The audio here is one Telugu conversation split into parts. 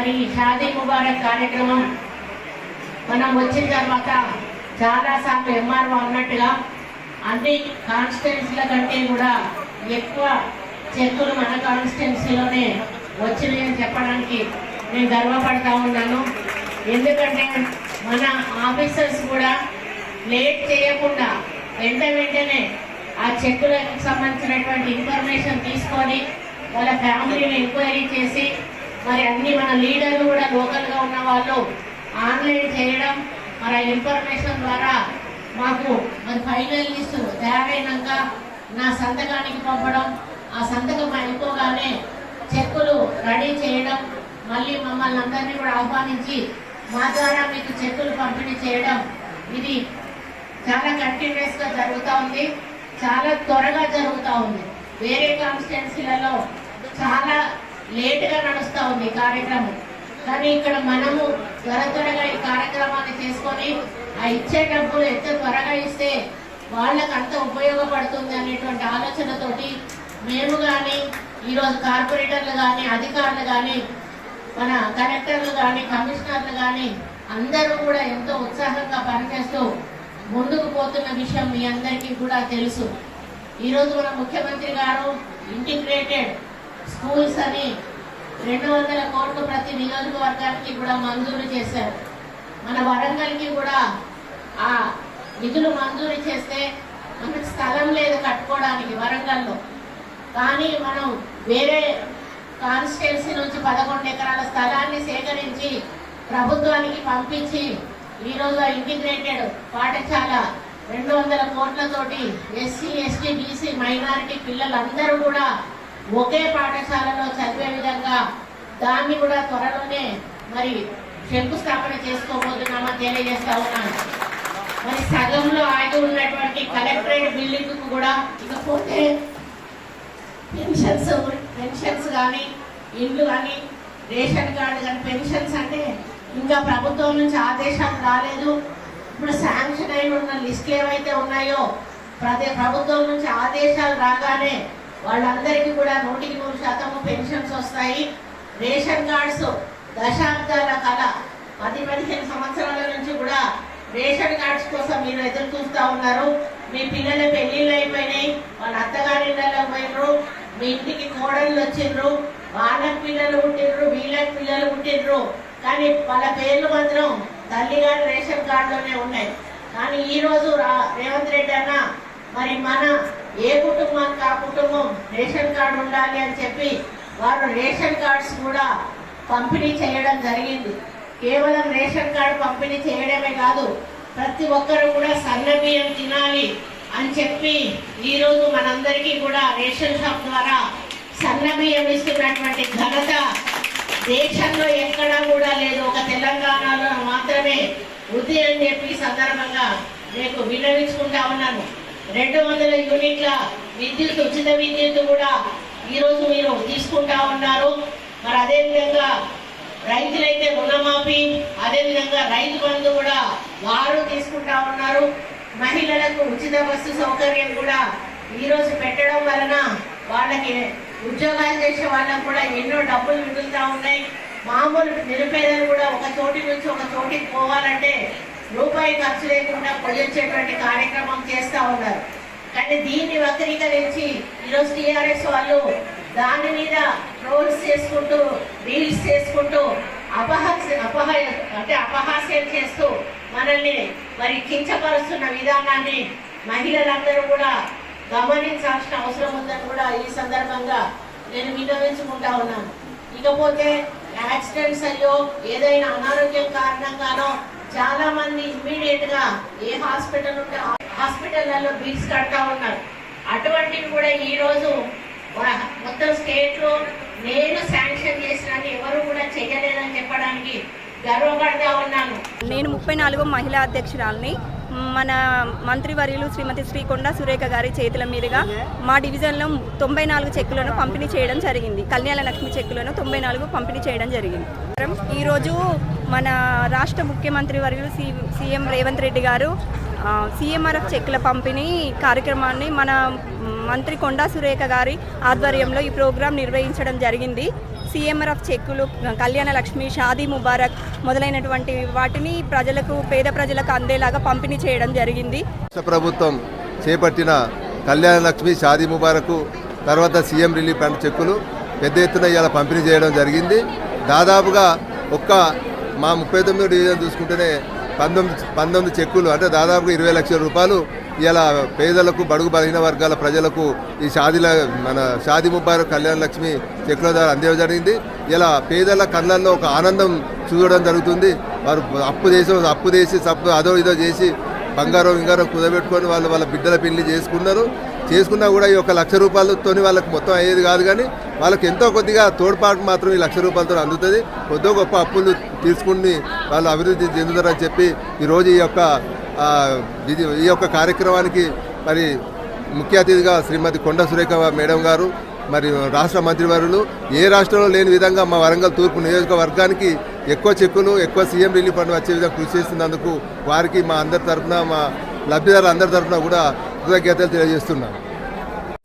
మరి ఈ షాదీ ముబారక్ కార్యక్రమం మనం వచ్చిన తర్వాత చాలా సార్లు ఎంఆర్ఓ అన్నట్టుగా అన్ని కాన్స్టిట్యున్సీల కంటే కూడా ఎక్కువ చెక్కులు మన కాన్స్టిట్యున్సీలోనే వచ్చినాయని చెప్పడానికి నేను గర్వపడతా ఉన్నాను. ఎందుకంటే మన ఆఫీసర్స్ కూడా లేట్ చేయకుండా వెంట వెంటనే ఆ చెక్కులకు సంబంధించినటువంటి ఇన్ఫర్మేషన్ తీసుకొని వాళ్ళ ఫ్యామిలీని ఎంక్వైరీ చేసి మరి అన్ని మన లీడర్లు కూడా లోకల్గా ఉన్న వాళ్ళు ఆన్లైన్ చేయడం మరి ఆ ఇన్ఫర్మేషన్ ద్వారా మాకు మరి ఫైనల్ లిస్ట్ తయారైనాక నా సంతకానికి పంపడం ఆ సంతకం అయిపోగానే చెక్కులు రెడీ చేయడం మళ్ళీ మమ్మల్ని అందరినీ కూడా ఆహ్వానించి మా ద్వారా మీకు చెక్కులు పంపిణీ చేయడం. ఇది చాలా కంటిన్యూస్గా జరుగుతూ ఉంది. చాలా త్వరగా జరుగుతూ ఉంది. వేరే కాన్స్టిట్యున్సీలలో చాలా లేటుగా నడుస్తూ ఉంది కార్యక్రమం. కానీ ఇక్కడ మనము త్వర త్వరగా ఈ కార్యక్రమాన్ని చేసుకొని ఆ ఇచ్చే డబ్బులు ఎంత త్వరగా ఇస్తే వాళ్ళకు అంత ఉపయోగపడుతుంది అనేటువంటి ఆలోచనతోటి మేము కానీ ఈరోజు కార్పొరేటర్లు కానీ అధికారులు కానీ మన కలెక్టర్లు కానీ కమిషనర్లు కానీ అందరూ కూడా ఎంతో ఉత్సాహంగా పనిచేస్తూ ముందుకు పోతున్న విషయం మీ అందరికీ కూడా తెలుసు. ఈరోజు మన ముఖ్యమంత్రి గారు ఇంటిగ్రేటెడ్ స్కూల్స్ అని రెండు వందల కోట్లు ప్రతి నియోజకవర్గానికి కూడా మంజూరు చేశారు. మన వరంగల్కి కూడా ఆ నిధులు మంజూరు చేస్తే మనకు స్థలం లేదు కట్టుకోవడానికి వరంగల్లో. కానీ మనం వేరే కాన్స్టిట్యున్సీ నుంచి పదకొండు ఎకరాల స్థలాన్ని సేకరించి ప్రభుత్వానికి పంపించి ఈరోజు ఇంటిగ్రేటెడ్ పాఠశాల రెండు వందల కోట్లతోటి ఎస్సీ ఎస్టీ బీసీ మైనారిటీ పిల్లలందరూ కూడా ఒకే పాఠశాలలో చదివే విధంగా దాన్ని కూడా త్వరలోనే మరి శంకుస్థాపన చేసుకోబోతున్నామని తెలియజేస్తా ఉన్నాను. మరి సగంలో ఆగి ఉన్నటువంటి కలెక్టరేట్ బిల్డింగ్ కూడా ఇకపోతే పెన్షన్స్ పెన్షన్స్ కానీ ఇండ్లు కానీ రేషన్ కార్డు కానీ పెన్షన్స్ అంటే ఇంకా ప్రభుత్వం నుంచి ఆదేశాలు రాలేదు. ఇప్పుడు శాంక్షన్ అయిన ఉన్న లిస్టులు ఏవైతే ఉన్నాయో ప్రతి ప్రభుత్వం నుంచి ఆదేశాలు రాగానే వాళ్ళందరికీ కూడా నూటికి నూరు శాతము పెన్షన్స్ వస్తాయి. రేషన్ కార్డ్స్ దశాబ్దాల కళ. పది పదిహేను సంవత్సరాల నుంచి కూడా రేషన్ కార్డ్స్ కోసం మీరు ఎదురు చూస్తూ ఉన్నారు. మీ పిల్లల పెళ్ళిళ్ళు అయిపోయినాయి. వాళ్ళ అత్తగారి ఇళ్ళలో పోయినరు మీ ఇంటికి కోడళ్ళు వచ్చిండ్రు వాళ్ళకి పిల్లలు పుట్టిండ్రు వీళ్ళకి పిల్లలు పుట్టిండ్రు కానీ వాళ్ళ పేర్లు మాత్రం తల్లిగారి రేషన్ కార్డులోనే ఉన్నాయి. కానీ ఈరోజు రా- రేవంత్ రెడ్డి అన్న మరి మన ఏ కుటుంబానికి ఆ కుటుంబం రేషన్ కార్డు ఉండాలి అని చెప్పి వారు రేషన్ కార్డ్స్ కూడా పంపిణీ చేయడం జరిగింది. కేవలం రేషన్ కార్డు పంపిణీ చేయడమే కాదు ప్రతి ఒక్కరు కూడా సన్న బియ్యం తినాలి అని చెప్పి ఈరోజు మనందరికీ కూడా రేషన్ షాప్ ద్వారా సన్నబియ్యం ఇస్తున్నటువంటి ఘనత దేశంలో ఎక్కడా కూడా లేదు. ఒక తెలంగాణలో మాత్రమే ఉంది అని చెప్పి సందర్భంగా మీకు విన్నవించుకుంటా ఉన్నాను. రెండు వందల యూనిట్ల విద్యుత్ ఉచిత విద్యుత్ కూడా ఈరోజు మీరు తీసుకుంటా ఉన్నారు. మరి అదేవిధంగా రైతులైతే రుణమాఫీ అదేవిధంగా రైతు బంధు కూడా వారు తీసుకుంటా ఉన్నారు. మహిళలకు ఉచిత బస్సు సౌకర్యం కూడా ఈరోజు పెట్టడం వలన వాళ్ళకి ఉద్యోగాలు చేసే వాళ్ళకు కూడా ఎన్నో డబ్బులు మిగులుతూ ఉన్నాయి. మామూలు నిరుపేదలు కూడా ఒక చోటి నుంచి ఒక చోటికి పోవాలంటే రూపాయి ఖర్చు లేకుండా పోయొచ్చేటువంటి కార్యక్రమం చేస్తా ఉన్నారు. కానీ దీన్ని వక్రీకరించి ఈరోజు టీఆర్ఎస్ వాళ్ళు దాని మీద ట్రోల్స్ చేసుకుంటూ రీల్స్ చేసుకుంటూ అపహాస అపహ అంటే అపహాస్యం చేస్తూ మనల్ని మరి కించపరుస్తున్న విధానాన్ని మహిళలందరూ కూడా గమనించాల్సిన అవసరం ఉందని కూడా ఈ సందర్భంగా నేను విన్నవించుకుంటా ఉన్నాను. ఇకపోతే యాక్సిడెంట్స్ అయ్యో ఏదైనా అనారోగ్యం కారణంగానో చాలా మంది ఇమ్మీడియట్గా ఏ హాస్పిటల్ ఉంటే హాస్పిటల్లలో బిల్స్ కడతా ఉన్నారు. అటువంటివి కూడా ఈ రోజు మొత్తం స్టేట్లో నేను శాంక్షన్ చేసిన ఎవరు కూడా చేయలేదని చెప్పడానికి గర్వపడతా ఉన్నాను. నేను ముప్పై నాలుగో మహిళా అధ్యక్షురాలని మన మంత్రివర్యులు శ్రీమతి శ్రీకొండ సురేఖ గారి చేతుల మీదుగా మా డివిజన్లో తొంభై నాలుగు చెక్కులను పంపిణీ చేయడం జరిగింది. కళ్యాణ లక్ష్మి చెక్కులను తొంభై నాలుగు పంపిణీ చేయడం జరిగింది. ఈరోజు మన రాష్ట్ర ముఖ్యమంత్రి వర్యులు సి సీఎం రేవంత్ రెడ్డి గారు సీఎంఆర్ఎఫ్ చెక్కుల పంపిణీ కార్యక్రమాన్ని మన మంత్రి కొండా సురేఖ గారి ఆధ్వర్యంలో ఈ ప్రోగ్రాం నిర్వహించడం జరిగింది. సీఎంఆర్ఎఫ్ చెక్కులు కళ్యాణ లక్ష్మి షాదీ ముబారక్ మొదలైనటువంటి వాటిని ప్రజలకు పేద ప్రజలకు అందేలాగా పంపిణీ చేయడం జరిగింది. ప్రభుత్వం చేపట్టిన కళ్యాణ లక్ష్మి షాదీ ముబారకు తర్వాత సీఎం రిలీఫ్ ఫండ్ చెక్కులు పెద్ద ఎత్తున ఇలా పంపిణీ చేయడం జరిగింది. దాదాపుగా ఒక్క మా ముప్పై తొమ్మిది డివిజన్ చూసుకుంటేనే పంతొమ్మిది పంతొమ్మిది చెక్కులు అంటే దాదాపుగా ఇరవై లక్షల రూపాయలు ఇలా పేదలకు బడుగు బలహీన వర్గాల ప్రజలకు ఈ షాదీల మన షాదీ ముబారక్ కళ్యాణ లక్ష్మి చెక్కుల ద్వారా అందేయడం జరిగింది. ఇలా పేదల కళ్ళల్లో ఒక ఆనందం చూడడం జరుగుతుంది. వారు అప్పు చేసి అప్పు చేసి సప్పు అదో ఇదో చేసి బంగారం ఇంగారం కుదబెట్టుకొని వాళ్ళు వాళ్ళ బిడ్డల పెళ్ళి చేసుకున్నారు. చేసుకున్నా కూడా ఈ ఒక లక్ష రూపాయలతో వాళ్ళకి మొత్తం అయ్యేది కాదు కానీ వాళ్ళకి ఎంతో కొద్దిగా తోడ్పాటు మాత్రం ఈ లక్ష రూపాయలతో అందుతుంది. కొద్దిగా గొప్ప అప్పులు తీసుకుని వాళ్ళు అభివృద్ధి చెందుతారని చెప్పి ఈరోజు ఈ యొక్క ఇది ఈ యొక్క కార్యక్రమానికి మరి ముఖ్య అతిథిగా శ్రీమతి కొండ సురేఖ మేడం గారు మరి రాష్ట్ర మంత్రివర్యులు ఏ రాష్ట్రంలో లేని విధంగా మా వరంగల్ తూర్పు నియోజకవర్గానికి ఎక్కువ చెక్కులు ఎక్కువ సీఎం రిలీఫ్ ఫండ్ వచ్చే విధంగా కృషి చేస్తున్నందుకు వారికి మా అందరి తరఫున మా లబ్ధిదారు అందరి తరఫున కూడా కృతజ్ఞతలు తెలియజేస్తున్నాను.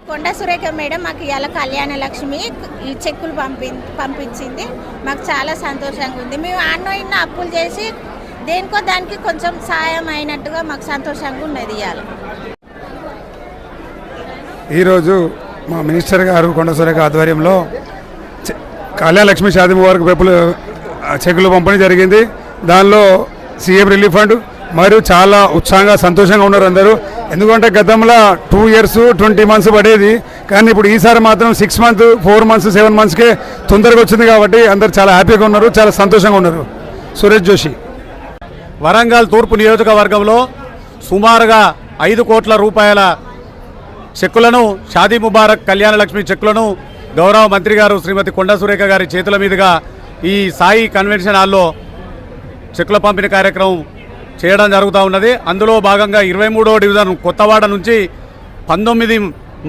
కొండ సురేఖ మేడం మాకు ఇవాళ కళ్యాణ లక్ష్మి ఈ చెక్కులు పంపి పంపించింది. మాకు చాలా సంతోషంగా ఉంది. మేము ఆన్నో అప్పులు చేసి దేనికో దానికి కొంచెం సాయం అయినట్టుగా మాకు సంతోషంగా ఉన్నది ఇవాళ ఈరోజు మా మినిస్టర్ గారు కొండసురేఖ ఆధ్వర్యంలో చె- కళ్యాణ లక్ష్మి షాదీ ముబారక్ పెప్పులు చెక్కులు పంపిణీ జరిగింది. దానిలో సీఎం రిలీఫ్ ఫండ్ మరియు చాలా ఉత్సాహంగా సంతోషంగా ఉన్నారు అందరూ. ఎందుకంటే గతంలో టూ ఇయర్స్ ట్వంటీ మంత్స్ పడేది. కానీ ఇప్పుడు ఈసారి మాత్రం six month four months seven మంత్స్కే తొందరగా వచ్చింది కాబట్టి అందరు చాలా హ్యాపీగా ఉన్నారు చాలా సంతోషంగా ఉన్నారు. సురేష్ జోషి. వరంగల్ తూర్పు నియోజకవర్గంలో సుమారుగా ఐదు కోట్ల రూపాయల చెక్కులను షాదీ ముబారక్ కళ్యాణలక్ష్మి చెక్కులను గౌరవ మంత్రి గారు శ్రీమతి కొండ సురేఖ గారి చేతుల మీదుగా ఈ సాయి కన్వెన్షన్ హాల్లో చెక్కుల పంపిణీ కార్యక్రమం చేయడం జరుగుతూ ఉన్నది. అందులో భాగంగా ఇరవై మూడో డివిజన్ కొత్తవాడ నుంచి పంతొమ్మిది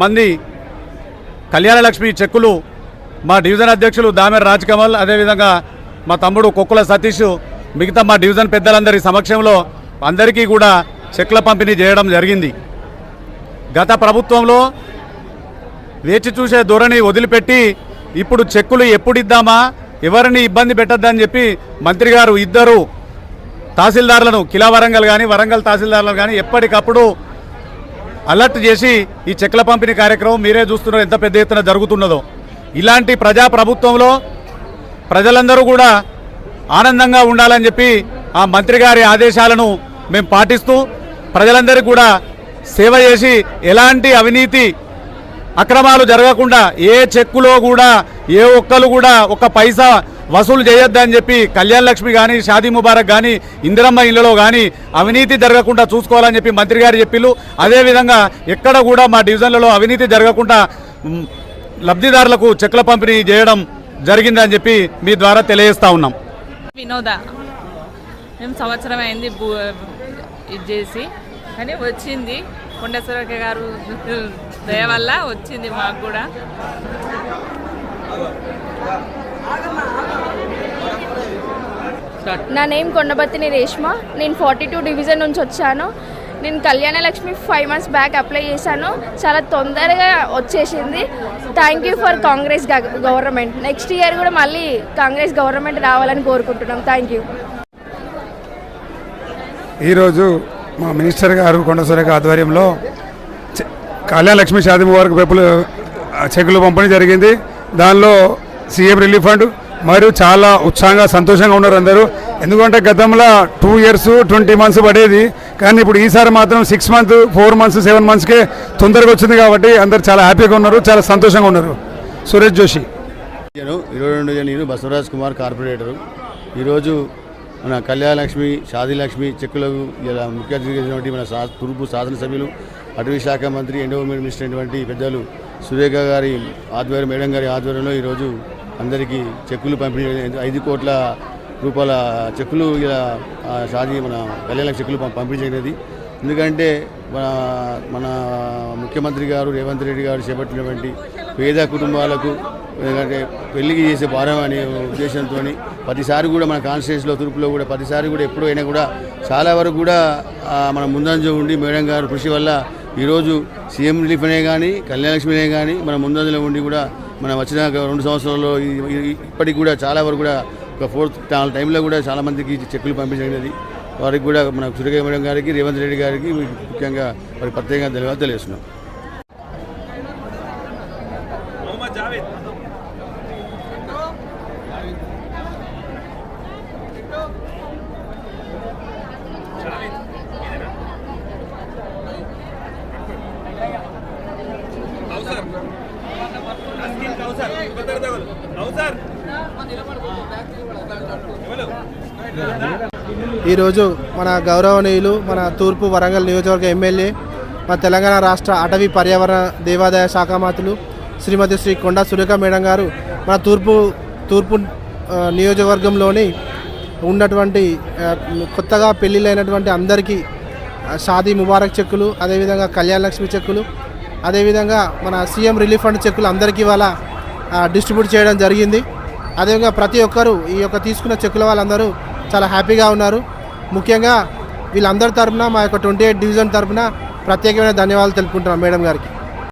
మంది కళ్యాణలక్ష్మి చెక్కులు మా డివిజన్ అధ్యక్షులు దామెర్ రాజ్ కమల్ అదేవిధంగా మా తమ్ముడు కొక్కుల సతీష్ మిగతా మా డివిజన్ పెద్దలందరి సమక్షంలో అందరికీ కూడా చెక్ల పంపిణీ చేయడం జరిగింది. గత ప్రభుత్వంలో వేచి చూసే ధోరణి వదిలిపెట్టి ఇప్పుడు చెక్కులు ఎప్పుడు ఇద్దామా ఎవరిని ఇబ్బంది పెట్టద్దని చెప్పి మంత్రి గారు ఇద్దరు తహసీల్దారులను కిలా వరంగల్ కానీ వరంగల్ తహసీల్దారులను కానీ ఎప్పటికప్పుడు అలర్ట్ చేసి ఈ చెక్ల పంపిణీ కార్యక్రమం మీరే చూస్తున్నారు ఎంత పెద్ద ఎత్తున జరుగుతున్నదో. ఇలాంటి ప్రజా ప్రభుత్వంలో ప్రజలందరూ కూడా ఆనందంగా ఉండాలని చెప్పి ఆ మంత్రి గారి ఆదేశాలను మేము పాటిస్తూ ప్రజలందరికీ కూడా సేవ చేసి ఎలాంటి అవినీతి అక్రమాలు జరగకుండా ఏ చెక్కులో కూడా ఏ ఒక్కరు కూడా ఒక పైసా వసూలు చేయొద్దని చెప్పి కళ్యాణ లక్ష్మి కానీ షాదీ ముబారక్ కానీ ఇందిరమ్మ ఇళ్ళలో కానీ అవినీతి జరగకుండా చూసుకోవాలని చెప్పి మంత్రి గారు చెప్పిళ్ళు. అదేవిధంగా ఎక్కడ కూడా మా డివిజన్లలో అవినీతి జరగకుండా లబ్ధిదారులకు చెక్కుల పంపిణీ చేయడం జరిగిందని చెప్పి మీ ద్వారా తెలియజేస్తా ఉన్నాం. వినోద. మేము సంవత్సరం అయింది ఇది చేసి. కానీ వచ్చింది. కొండేశ్వరక గారు దయ వల్ల వచ్చింది మాకు కూడా. నా నేమ్ కొండబత్తిని రేష్మ. నేను ఫార్టీ టూ డివిజన్ నుంచి వచ్చాను. నేను Kalyana Lakshmi five months back apply చేశాను. చాలా తొందరగా వచ్చేసింది. Thank you for Congress government next year కూడా మళ్ళీ కాంగ్రెస్ గవర్నమెంట్ రావాలని కోరుకుంటున్నాం. థ్యాంక్ యూ ఈరోజు మా మినిస్టర్ గారు కొండ ఆధ్వర్యంలో చె- కళ్యాణ లక్ష్మి షాదీ ముబారక్ పెప్పులు చెక్కులు పంపిణీ జరిగింది. దానిలో సీఎం రిలీఫ్ ఫండ్ మరియు చాలా ఉత్సాహంగా సంతోషంగా ఉన్నారు అందరూ. ఎందుకంటే గతంలో టూ ఇయర్స్ ట్వంటీ మంత్స్ పడేది. కానీ ఇప్పుడు ఈసారి మాత్రం six month four months seven మంత్స్కే తొందరగా వచ్చింది కాబట్టి అందరు చాలా హ్యాపీగా ఉన్నారు చాలా సంతోషంగా ఉన్నారు. సురేష్ జోషి. నేను ఇరవై రెండు నేను బసవరాజ్ కుమార్ కార్పొరేటరు. ఈరోజు మన కళ్యాణలక్ష్మి షాదీలక్ష్మి చెక్కులకు ఇలా ముఖ్య అతిథి మన సా తూర్పు శాసనసభ్యులు అటవీ శాఖ మంత్రి ఎండోమెంట్ మినిస్టర్ అయినటువంటి పెద్దలు సురేఖ గారి ఆధ్వర్యం మేడం గారి ఆధ్వర్యంలో ఈరోజు అందరికీ చెక్కులు పంపిణీ ఐదు కోట్ల రూపాయల చెక్కులు ఇలా సాధి మన కళ్యాణ చెక్కులు పంపిణీ జరిగినది ఎందుకంటే మన మన ముఖ్యమంత్రి గారు రేవంత్ రెడ్డి గారు చేపట్టినటువంటి పేద కుటుంబాలకు ఎందుకంటే పెళ్ళికి చేసే భారం అనే ఉద్దేశంతో ప్రతిసారి కూడా మన కాన్స్టిట్యూన్స్లో తూర్పులో కూడా ప్రతిసారి కూడా ఎప్పుడైనా కూడా చాలా వరకు కూడా మన ముందంజ ఉండి మేడం గారు కృషి వల్ల ఈరోజు సీఎం రిలీఫ్ అనే కానీ కళ్యాణలక్ష్మి అనే కానీ మన ముందంజలో ఉండి కూడా మనం వచ్చిన రెండు సంవత్సరాల్లో ఈ- ఇప్పటికి కూడా చాలా వరకు కూడా ఒక ఫోర్త్ టైంలో కూడా చాలా మందికి చెక్కులు పంపించగలిగినది. వారికి కూడా మన సురేఖ మేడం గారికి రేవంత్ రెడ్డి గారికి ముఖ్యంగా వారికి ప్రత్యేకంగా ధన్యవాదాలు తెలియజేస్తున్నాం. ఈరోజు మన గౌరవనీయులు మన తూర్పు వరంగల్ నియోజకవర్గ ఎమ్మెల్యే మన తెలంగాణ రాష్ట్ర అటవీ పర్యావరణ దేవాదాయ శాఖ మంత్రులు శ్రీమతి శ్రీ కొండా సురేఖ మేడం గారు మన తూర్పు తూర్పు నియోజకవర్గంలోని ఉన్నటువంటి కొత్తగా పెళ్ళిళ్ళైనటువంటి అందరికీ షాదీ ముబారక్ చెక్కులు అదేవిధంగా కళ్యాణ లక్ష్మి చెక్కులు అదేవిధంగా మన సీఎం రిలీఫ్ ఫండ్ చెక్కులు అందరికీ ఇవాళ డిస్ట్రిబ్యూట్ చేయడం జరిగింది. అదేవిధంగా ప్రతి ఒక్కరు ఈ యొక్క తీసుకున్న చెక్కుల వాళ్ళందరూ చాలా హ్యాపీగా ఉన్నారు. ముఖ్యంగా వీళ్ళందరి తరఫున మా యొక్క ట్వంటీ ఎయిట్ డివిజన్ తరపున ప్రత్యేకమైన ధన్యవాదాలు తెలుపుకుంటున్నాం మేడం గారికి.